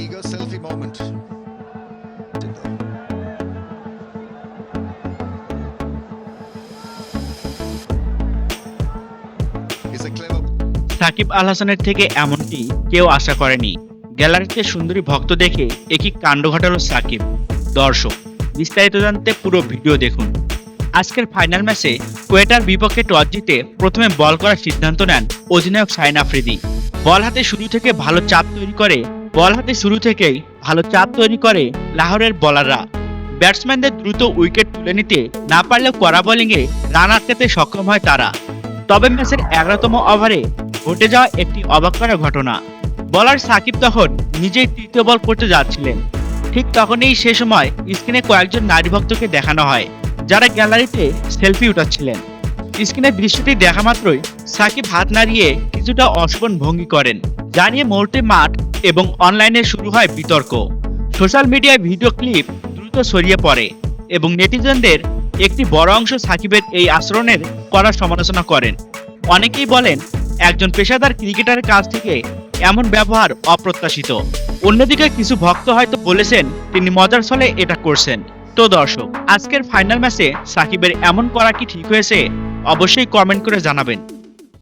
Ego selfie moment. Shakib Al হাসানের থেকে এমনটি কেউ আশা করেনি। গ্যালারিতে সুন্দরী ভক্ত দেখে একই কাণ্ড ঘটালো সাকিব। দর্শক, বিস্তারিত জানতে পুরো ভিডিও দেখুন। আজকের ফাইনাল ম্যাচে কোয়েটার বিপক্ষে টস জিতে প্রথমে বল করার সিদ্ধান্ত নেন অধিনায়ক সাইন আফ্রিদি। বল হাতে শুরু থেকে ভালো চাপ তৈরি করে, বল হাতে শুরু থেকেই ভালো চাপ তৈরি করে লাহোরের বলাররা। ব্যাটসম্যানদের দ্রুত উইকেট তুলে নিতে না পারলেও কড়া বোলিংয়ে রান আটকাতে সক্ষম হয় তারা। তবে ম্যাচের এগারোতম ওভারে ঘটে যাওয়া একটি অবাক করা ঘটনা। বলার সাকিব তখন নিজেই তৃতীয় বল করতে যাচ্ছিলেন। ঠিক তখনই সে সময় স্ক্রিনে কয়েকজন নারী ভক্তকে দেখানো হয়, যারা গ্যালারিতে সেলফি উঠাচ্ছিলেন। স্ক্রিনে দৃশ্যটি দেখা মাত্রই সাকিব হাত নাড়িয়ে কিছুটা অশোভন ভঙ্গি করেন, জানিয়ে মুহূর্তে মাঠ এবং অনলাইনে শুরু হয় বিতর্ক। সোশ্যাল মিডিয়ায় ভিডিও ক্লিপ দ্রুত ছড়িয়ে পড়ে এবং নেটিজেনদের একটি বড় অংশ সাকিবের এই আচরণের করার সমালোচনা করেন। অনেকেই বলেন, একজন পেশাদার ক্রিকেটারের কাছ থেকে এমন ব্যবহার অপ্রত্যাশিত। অন্যদিকে কিছু ভক্ত হয়তো বলেছেন, তিনি মজার ছলে এটা করছেন। তো দর্শক আজকের ফাইনাল ম্যাচে সাকিবের এমন করা কি ঠিক হয়েছে? অবশ্যই কমেন্ট করে জানাবেন।